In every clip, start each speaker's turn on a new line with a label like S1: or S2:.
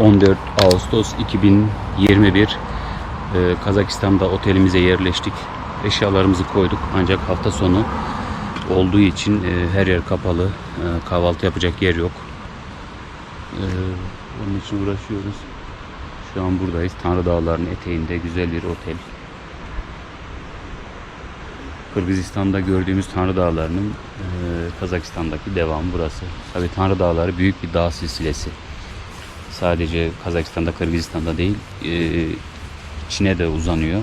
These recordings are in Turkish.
S1: 14 Ağustos 2021 e, Kazakistan'da otelimize yerleştik. Eşyalarımızı koyduk ancak hafta sonu olduğu için e, her yer kapalı. E, kahvaltı yapacak yer yok. E, onun için uğraşıyoruz. Şu an buradayız. Tanrı Dağları'nın eteğinde güzel bir otel. Kırgızistan'da gördüğümüz Tanrı Dağları'nın e, Kazakistan'daki devamı burası. Tabii Tanrı Dağları büyük bir dağ silsilesi. Sadece Kazakistan'da, Kırgızistan'da değil, e, Çin'e de uzanıyor.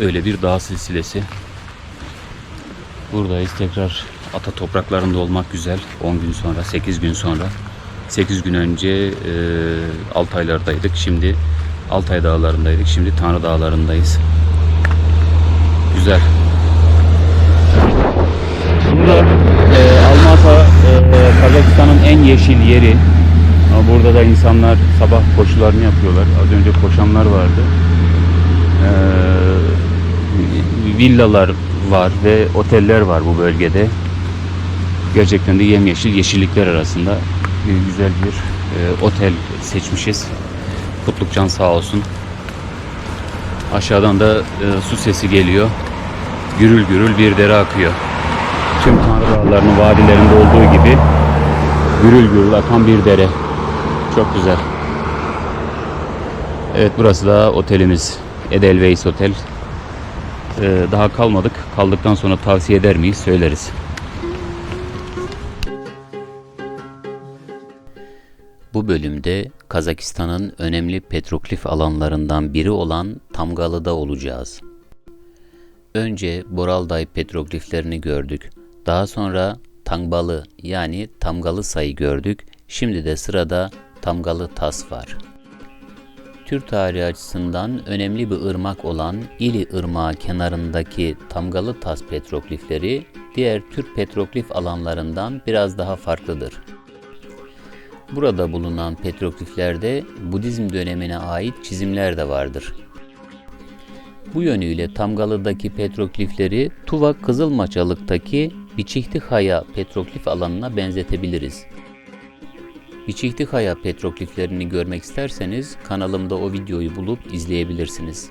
S1: Öyle bir dağ silsilesi. Buradayız tekrar ata topraklarında olmak güzel. 10 gün sonra, 8 gün sonra. 8 gün önce e, Altaylardaydık. Şimdi Altay dağlarındaydık. Şimdi Tanrı dağlarındayız. Güzel. Burada e, Almata e, Kazakistan'ın en yeşil yeri. Ama Burada da insanlar sabah koşularını yapıyorlar. Az önce koşanlar vardı. E, villalar var ve oteller var bu bölgede. Gerçekten de yemyeşil yeşillikler arasında bir güzel bir e, otel seçmişiz. Kutlukcan sağ olsun. Aşağıdan da e, su sesi geliyor. Gürül gürül bir dere akıyor. Tüm Tanrı Dağları'nın vadilerinde olduğu gibi gürül gürül akan bir dere. Çok güzel. Evet burası da otelimiz. Edelweiss Otel. Ee, daha kalmadık. Kaldıktan sonra tavsiye eder miyiz? Söyleriz. Bu bölümde Kazakistan'ın önemli petroglif alanlarından biri olan Tamgalı'da olacağız. Önce Boralday petrogliflerini gördük. Daha sonra Tangbalı yani Tamgalı sayı gördük. Şimdi de sırada Tamgalı Tas var. Türk tarihi açısından önemli bir ırmak olan İli Irmağı kenarındaki Tamgalı Tas petroglifleri diğer Türk petroglif alanlarından biraz daha farklıdır. Burada bulunan petrogliflerde Budizm dönemine ait çizimler de vardır. Bu yönüyle Tamgalı'daki petroglifleri Tuva Kızılmaçalık'taki Biçihtihaya petroglif alanına benzetebiliriz. Biçihtihaya petrogliflerini görmek isterseniz kanalımda o videoyu bulup izleyebilirsiniz.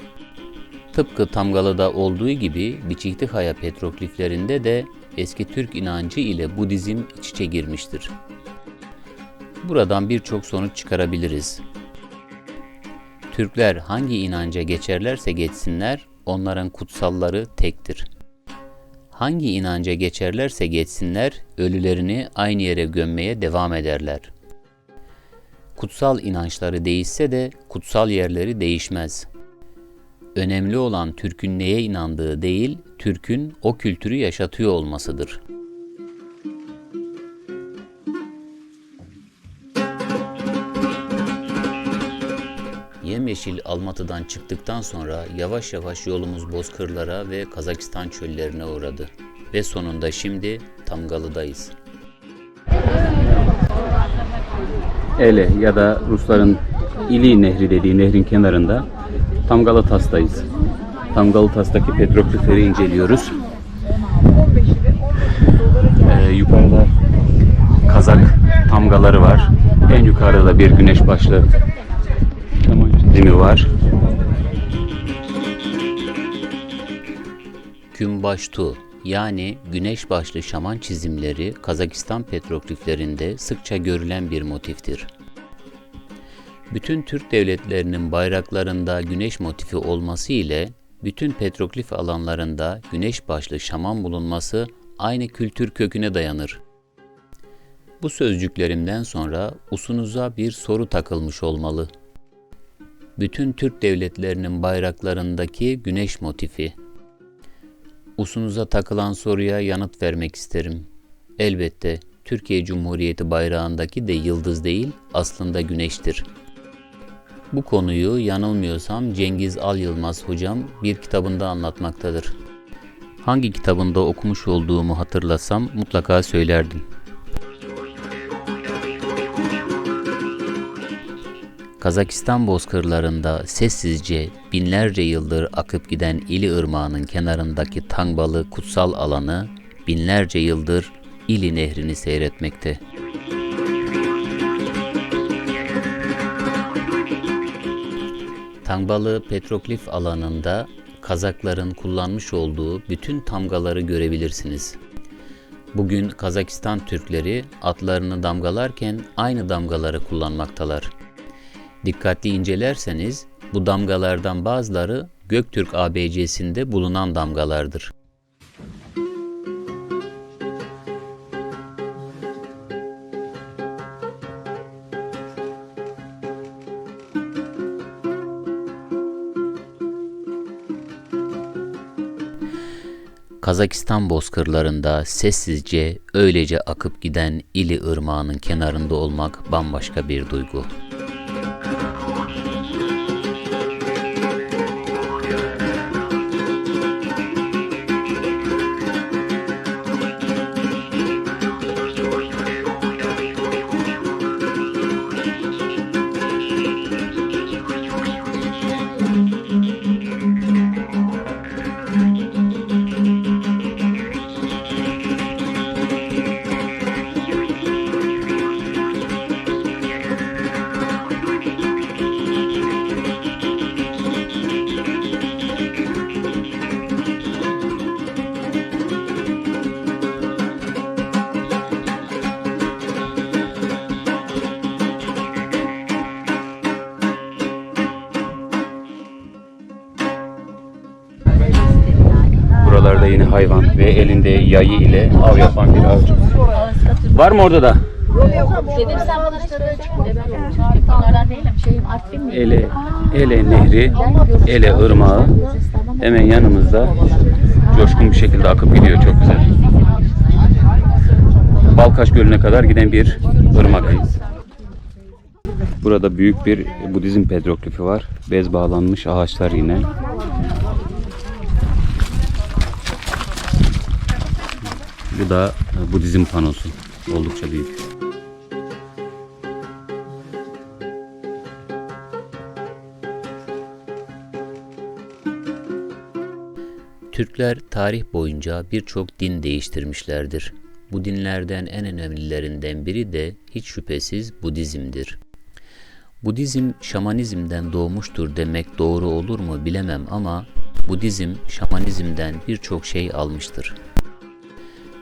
S1: Tıpkı Tamgalı'da olduğu gibi Biçihtihaya petrogliflerinde de eski Türk inancı ile Budizm iç içe girmiştir. Buradan birçok sonuç çıkarabiliriz. Türkler hangi inanca geçerlerse geçsinler, onların kutsalları tektir. Hangi inanca geçerlerse geçsinler, ölülerini aynı yere gömmeye devam ederler. Kutsal inançları değişse de kutsal yerleri değişmez. Önemli olan Türk'ün neye inandığı değil, Türk'ün o kültürü yaşatıyor olmasıdır.'' Yemyeşil Almatı'dan çıktıktan sonra yavaş yavaş yolumuz Bozkırlara ve Kazakistan çöllerine uğradı. Ve sonunda şimdi Tamgalı'dayız. Ele ya da Rusların İli Nehri dediği nehrin kenarında Tamgalı Tas'tayız. Tamgalı Tas'taki petroglifleri inceliyoruz. Ee, yukarıda Kazak tamgaları var. En yukarıda da bir güneş başlı çizimi var. Kümbaştu yani güneş başlı şaman çizimleri Kazakistan petrogliflerinde sıkça görülen bir motiftir. Bütün Türk devletlerinin bayraklarında güneş motifi olması ile bütün petroglif alanlarında güneş başlı şaman bulunması aynı kültür köküne dayanır. Bu sözcüklerimden sonra usunuza bir soru takılmış olmalı bütün Türk devletlerinin bayraklarındaki güneş motifi. Usunuza takılan soruya yanıt vermek isterim. Elbette Türkiye Cumhuriyeti bayrağındaki de yıldız değil, aslında güneştir. Bu konuyu yanılmıyorsam Cengiz Al Yılmaz hocam bir kitabında anlatmaktadır. Hangi kitabında okumuş olduğumu hatırlasam mutlaka söylerdim. Kazakistan bozkırlarında sessizce binlerce yıldır akıp giden İli Irmağı'nın kenarındaki Tangbalı kutsal alanı binlerce yıldır İli Nehri'ni seyretmekte. Tambalı petroglif alanında Kazakların kullanmış olduğu bütün tamgaları görebilirsiniz. Bugün Kazakistan Türkleri atlarını damgalarken aynı damgaları kullanmaktalar. Dikkatli incelerseniz bu damgalardan bazıları Göktürk ABC'sinde bulunan damgalardır. Kazakistan bozkırlarında sessizce öylece akıp giden İli Irmağı'nın kenarında olmak bambaşka bir duygu.
S2: Hayvan ve elinde yayı ile av yapan bir avcı. Var mı orada da?
S3: Dedim sen bana hiç söyleyeceksin. Ben onlardan değilim. Şeyim Artvin mi?
S2: Ele, Ele Nehri, Ele Irmağı hemen yanımızda coşkun bir şekilde akıp gidiyor. Çok güzel. Balkaş Gölü'ne kadar giden bir ırmaktayız. Burada büyük bir Budizm petroglifi var. Bez bağlanmış ağaçlar yine. Bu da Budizm panosu. Oldukça büyük.
S1: Türkler tarih boyunca birçok din değiştirmişlerdir. Bu dinlerden en önemlilerinden biri de hiç şüphesiz Budizm'dir. Budizm şamanizmden doğmuştur demek doğru olur mu bilemem ama Budizm şamanizmden birçok şey almıştır.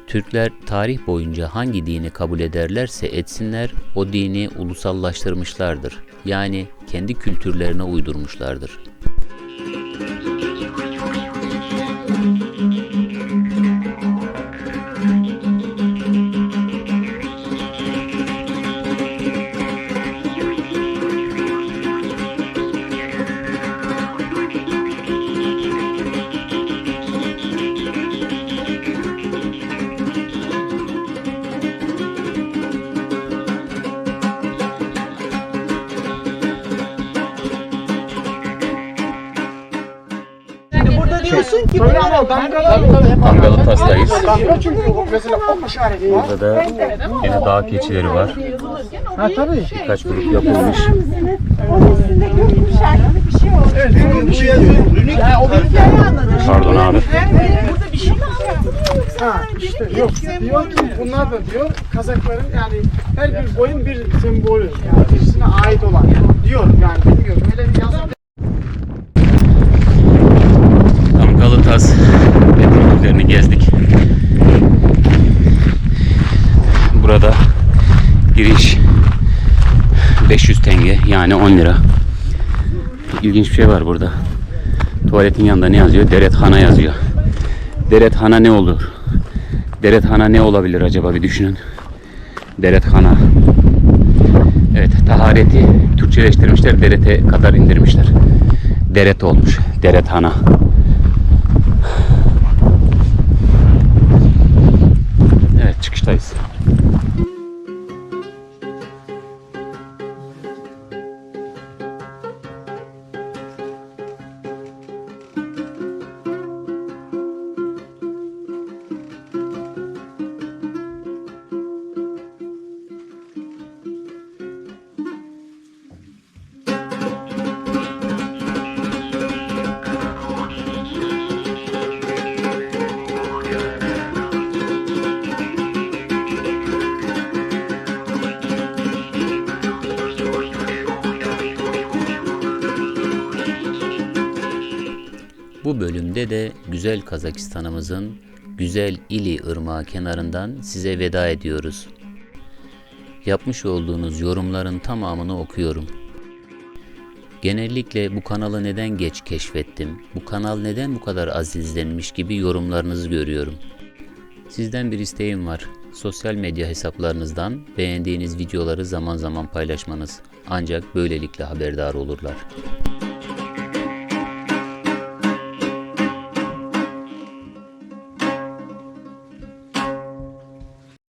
S1: Türkler tarih boyunca hangi dini kabul ederlerse etsinler o dini ulusallaştırmışlardır. Yani kendi kültürlerine uydurmuşlardır.
S4: Diyorsun ki buraya damgalar
S2: Kangalı Tas'tayız. Burada da yine dağ keçileri var.
S4: Ha tabii.
S2: Birkaç grup yapılmış.
S4: Evet, çünkü bir şey yazıyor. O bir hikaye.
S2: Pardon abi.
S4: Burada bir şey mi Ha işte yok. Diyor ki bunlar da diyor Kazakların yani her bir boyun bir sembolü. Yani birisine ait olan. Diyor yani bilmiyorum. Öyle bir yazı
S2: Tas petrollerini gezdik. Burada giriş 500 tenge yani 10 lira. İlginç bir şey var burada. Tuvaletin yanında ne yazıyor? Derethana yazıyor. Derethana ne olur? Derethana ne olabilir acaba bir düşünün. Derethana. Evet, tahareti Türkçeleştirmişler, derete kadar indirmişler. Deret olmuş. Derethana.
S1: Bu bölümde de güzel Kazakistan'ımızın güzel İli Irmağı kenarından size veda ediyoruz. Yapmış olduğunuz yorumların tamamını okuyorum. Genellikle bu kanalı neden geç keşfettim, bu kanal neden bu kadar az izlenmiş gibi yorumlarınızı görüyorum. Sizden bir isteğim var. Sosyal medya hesaplarınızdan beğendiğiniz videoları zaman zaman paylaşmanız. Ancak böylelikle haberdar olurlar.